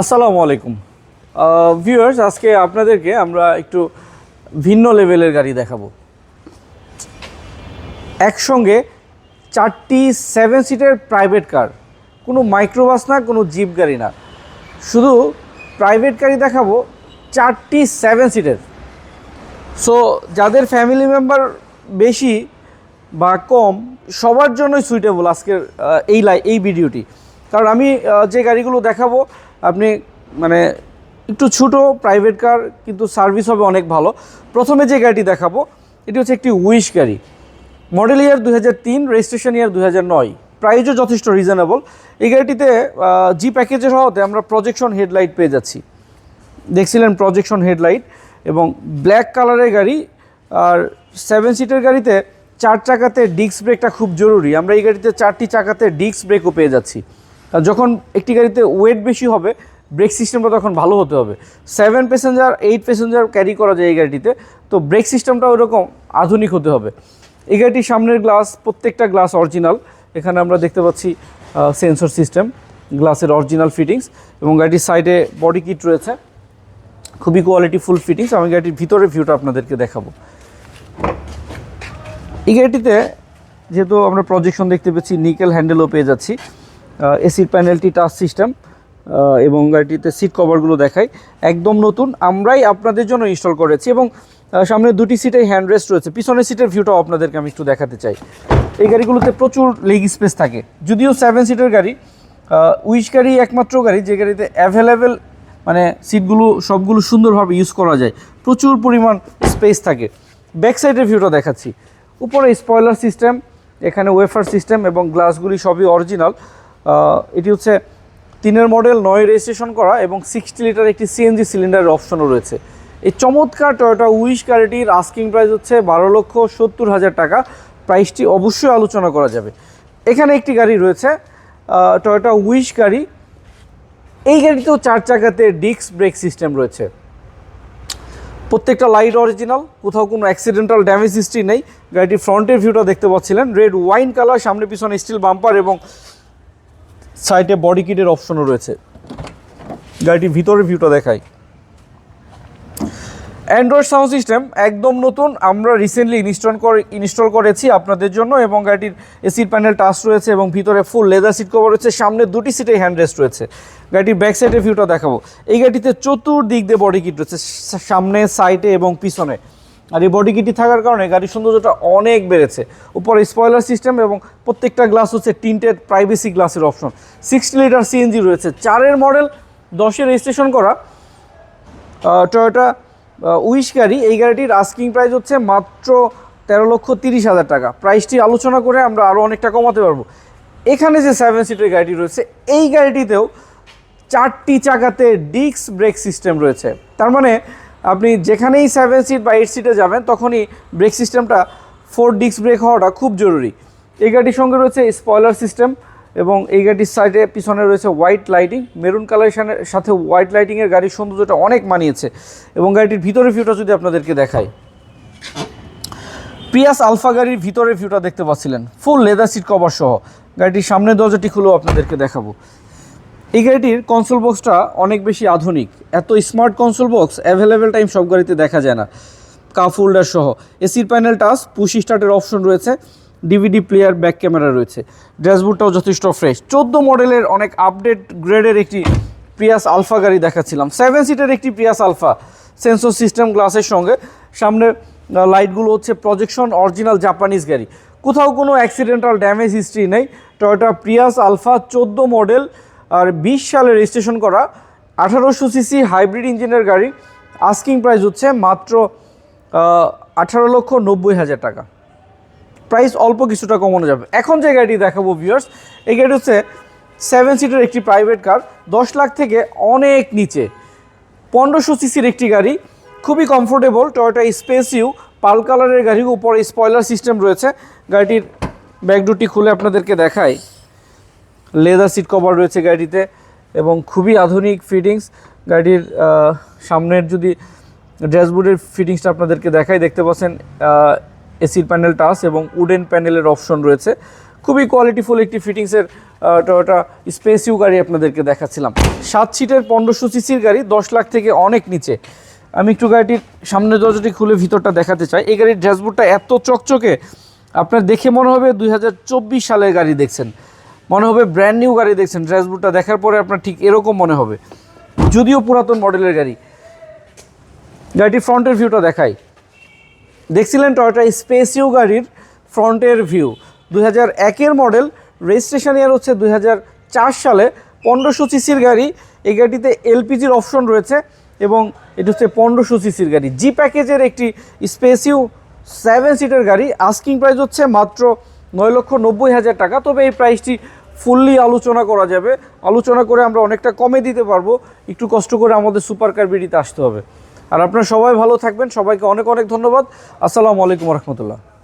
আসসালামু আলাইকুম। ভিউয়ার্স আজকে আপনাদেরকে আমরা একটু ভিন্ন লেভেলের গাড়ি দেখাবো। একসঙ্গে চারটি সেভেন সিটের প্রাইভেট কার কোনো মাইক্রোবাস না, কোনো জিপ গাড়ি না। শুধু প্রাইভেট গাড়ি দেখাবো, চারটি সেভেন সিটের সো যাদের ফ্যামিলি মেম্বার বেশি বা কম, সবার জন্যই সুইটেবল আজকের এই লাই, এই ভিডিওটি কারণ আমি যে গাড়িগুলো দেখাবো আপনি মানে একটু ছোটো প্রাইভেট কার কিন্তু সার্ভিস হবে অনেক ভালো। প্রথমে যে গাড়িটি দেখাবো, এটি হচ্ছে একটি উইশ গাড়ি। মডেল ইয়ার দু হাজার তিন রেজিস্ট্রেশন ইয়ার দু হাজার নয়। প্রাইজও যথেষ্ট রিজনেবল এই গাড়িটিতে জি প্যাকেজের হওয়াতে আমরা প্রজেকশন হেডলাইট পেয়ে যাচ্ছি। দেখছিলেন প্রজেকশন হেডলাইট এবং ব্ল্যাক কালারের গাড়ি, আর সেভেন সিটের গাড়িতে চার চাকাতে ডিস্ক ব্রেকটা খুব জরুরি। আমরা এই গাড়িতে চারটি চাকাতে ডিস্ক ব্রেকও পেয়ে যাচ্ছি। যখন একটি গাড়িতে ওয়েট বেশি হবে ব্রেক সিস্টেমটা তখন ভালো হতে হবে। Seven passenger eight passenger carry করা যায় এই গাড়িটিতে, তো ব্রেক সিস্টেমটা ওরকম আধুনিক হতে হবে। এই গাড়িটির সামনের গ্লাস প্রত্যেকটা গ্লাস অরিজিনাল এখানে আমরা দেখতে পাচ্ছি সেন্সর সিস্টেম গ্লাসের অরিজিনাল ফিটিংস এবং গাড়িটির সাইডে বডি কিট রয়েছে। খুবই কোয়ালিটি ফুল ফিটিংস আমি গাড়িটির ভিতরে ভিউটা আপনাদেরকে দেখাবো। এই গাড়িটিতে যেহেতু আমরা প্রজেকশন দেখতে পাচ্ছি নিকেল হ্যান্ডেলও পেয়ে যাচ্ছি। এসির প্যানেলটি টাচ সিস্টেম এবং গাড়িটিতে সিট কভারগুলো দেখাই। একদম নতুন, আমরাই আপনাদের জন্য ইনস্টল করেছি এবং সামনে দুটি সিটে হ্যান্ড রেস্ট রয়েছে। পিছনের সিটের ভিউটাও আপনাদেরকে আমি একটু দেখাতে চাই। এই গাড়িগুলোতে প্রচুর লেগ স্পেস থাকে। যদিও সেভেন সিটের গাড়ি উইচ গাড়ি একমাত্র গাড়ি, যে গাড়িতে অ্যাভেলেবেল মানে সিটগুলো সবগুলো সুন্দরভাবে ইউজ করা যায়। প্রচুর পরিমাণ স্পেস থাকে। ব্যাক সাইডের ভিউটা দেখাচ্ছি। উপরে স্পয়লার সিস্টেম এখানে ওয়েফার সিস্টেম এবং গ্লাসগুলি সবই অরিজিনাল এটি হচ্ছে তিনের মডেল নয় রেজিস্ট্রেশন করা এবং সিক্সটি লিটার একটি সিএনজি সিলিন্ডারের অপশনও রয়েছে। এই চমৎকার টয়োটা উইশ গাড়িটির আস্কিং প্রাইস হচ্ছে বারো লক্ষ সত্তর হাজার টাকা। প্রাইসটি অবশ্যই আলোচনা করা যাবে। এখানে একটি গাড়ি রয়েছে টয়োটা উইশ গাড়ি। এই গাড়িতেও চার চাকাতে ডিস্ক ব্রেক সিস্টেম রয়েছে। প্রত্যেকটা লাইট অরিজিনাল কোথাও কোনো অ্যাক্সিডেন্টাল ড্যামেজ হিস্ট্রি নেই। গাড়িটির ফ্রন্টের ভিউটা দেখতে পাচ্ছিলেন। রেড ওয়াইন কালার সামনে পিছনে স্টিল বাম্পার এবং সাইডে বডি কিটের অপশনও রয়েছে। গাড়িটির ভিতরের ভিউটা দেখাই। অ্যান্ড্রয়েড সাউন্ড সিস্টেম একদম নতুন। আমরা রিসেন্টলি ইনস্টল করে ইনস্টল করেছি আপনাদের জন্য এবং গাড়িটির এসির প্যানেল টাচ রয়েছে এবং ভিতরে ফুল লেদার সিট কভার রয়েছে। সামনে দুটি সিটে হ্যান্ড রেস্ট রয়েছে। গাড়িটির ব্যাক সাইডের ভিউটা দেখাবো। এই গাড়িটিতে চতুর্দিক দিয়ে বডি কিট রয়েছে। সামনে সাইডে এবং পিছনে। আর এই বডি কিটটি থাকার কারণে গাড়ির সৌন্দর্যটা অনেক বেড়েছে। উপরে স্পয়লার সিস্টেম এবং প্রত্যেকটা গ্লাস হচ্ছে টিন্টেড প্রাইভেসি গ্লাসের অপশন সিক্সটি লিটার সিএনজি রয়েছে। চারের মডেল দশের রেজিস্ট্রেশন করা। টয়োটা উইশ গাড়ি। এই গাড়িটির আস্কিং প্রাইস হচ্ছে মাত্র তেরো লক্ষ তিরিশ হাজার টাকা। প্রাইসটি আলোচনা করে আমরা আরও অনেকটা কমাতে পারব। এখানে যে সেভেন সিটের গাড়িটি রয়েছে, এই গাড়িটিতেও চারটি চাকাতে ডিস্ক ব্রেক সিস্টেম রয়েছে। তার মানে আপনি যেখানেই সেভেন সিট বা এইট সিটে যাবেন, তখনই ব্রেক সিস্টেমটা ফোর ডিস্ক ব্রেক হওয়াটা খুব জরুরি। এই গাড়ির সঙ্গে রয়েছে স্পয়লার সিস্টেম এবং এই গাড়ির সাইডে পিছনে রয়েছে হোয়াইট লাইটিং মেরুন কালারের সাথে হোয়াইট লাইটিংয়ের গাড়ির সৌন্দর্যটা অনেক মানিয়েছে এবং গাড়িটির ভিতরের ভিউটা যদি আপনাদেরকে দেখাই। প্রিয়াস আলফা গাড়ির ভিতরের ভিউটা দেখতে পাচ্ছিলেন ফুল লেদার সিট কভার সহ। গাড়িটির সামনের দরজাটি খুলেও আপনাদেরকে দেখাবো। এই গাড়িটির কনসোল বক্সটা অনেক বেশি আধুনিক। এত smart console box available time সব গাড়িতে দেখা যায় না। কাপ হোল্ডার সহ। এসির প্যানেল টাচ পুশি স্টার্টের অপশন রয়েছে। ডিভিডি প্লেয়ার ব্যাক ক্যামেরা রয়েছে। ড্যাশবোর্ডটাও যথেষ্ট ফ্রেশ চোদ্দ মডেলের অনেক আপডেট গ্রেডের একটি প্রিয়াস আলফা গাড়ি দেখাচ্ছিলাম। সেভেন সিটের একটি প্রিয়াস আলফা সেন্সর সিস্টেম গ্লাসের সঙ্গে। সামনে লাইটগুলো হচ্ছে প্রজেকশন অরিজিনাল জাপানিজ গাড়ি। কোথাও কোনো অ্যাক্সিডেন্টাল ড্যামেজ হিস্ট্রি নেই। টয়োটা প্রিয়াস আলফা চোদ্দ মডেল। আর বিশ সালে রেজিস্ট্রেশন করা আঠারোশো সিসি হাইব্রিড ইঞ্জিনের গাড়ি। আস্কিং প্রাইস হচ্ছে মাত্র আঠারো লক্ষ নব্বই হাজার টাকা। প্রাইস অল্প কিছুটা কমানো যাবে। এখন যে গাড়িটি দেখাবো ভিউয়ার্স এই গাড়ি হচ্ছে সেভেন সিটের একটি প্রাইভেট কার দশ লাখ থেকে অনেক নিচে। পনেরোশো সিসির একটি গাড়ি, খুবই কমফোর্টেবল টয়োটা স্পেস ইউ পাল কালারের গাড়ি, উপরে স্পয়লার সিস্টেম রয়েছে। গাড়িটির ব্যাকডোরটি খুলে আপনাদেরকে দেখাই। লেদার সিট কভার রয়েছে গাড়িতে এবং খুবই আধুনিক ফিটিংস গাড়ির সামনের যদি ড্যাশবোর্ডের ফিটিংসটা আপনাদেরকে দেখাই, দেখতে পাচ্ছেন এসির প্যানেল টাচ এবং উডেন প্যানেলের অপশন রয়েছে। খুবই কোয়ালিটিফুল একটি ফিটিংসের টয়োটা স্পেসিউ গাড়ি আপনাদেরকে দেখাচ্ছিলাম। সাত সিটের পনেরোশো সিসির গাড়ি, দশ লাখ থেকে অনেক নিচে। আমি একটু গাড়িটির সামনের দরজাটি খুলে ভিতরটা দেখাতে চাই। এই গাড়ির ড্যাশবোর্ডটা এত চকচকে, আপনার দেখে মনে হবে দুই হাজার চব্বিশ সালের গাড়ি দেখছেন। মনে হবে ব্র্যান্ড নিউ গাড়ি দেখছেন ড্যাশবোর্ডটা দেখার পরে আপনার ঠিক এরকম মনে হবে। যদিও পুরাতন মডেলের গাড়ি। গাড়িটির ফ্রন্টের ভিউটা দেখাই। দেখছিলেন টয়োটা স্পেসিউ গাড়ির ফ্রন্টের ভিউ দু হাজার একের মডেল রেজিস্ট্রেশন ইয়ার হচ্ছে দুই হাজার চার সালে। পনেরোশো সিসির গাড়ি, এই গাড়িটিতে এলপিজির অপশন রয়েছে এবং এটি হচ্ছে পনেরোশো সিসির গাড়ি। জি প্যাকেজের একটি স্পেসিউ সেভেন সিটের গাড়ি আস্কিং প্রাইস হচ্ছে মাত্র নয় লক্ষ নব্বই হাজার টাকা। তবে এই প্রাইসটি ফুললি আলোচনা করা যাবে। আলোচনা করে আমরা অনেকটা কমে দিতে পারব। একটু কষ্ট করে আমাদের সুপার কার বিডিতে আসতে হবে। আর আপনারা সবাই ভালো থাকবেন। সবাইকে অনেক অনেক ধন্যবাদ। আসসালামু আলাইকুম রহমতুল্লাহ।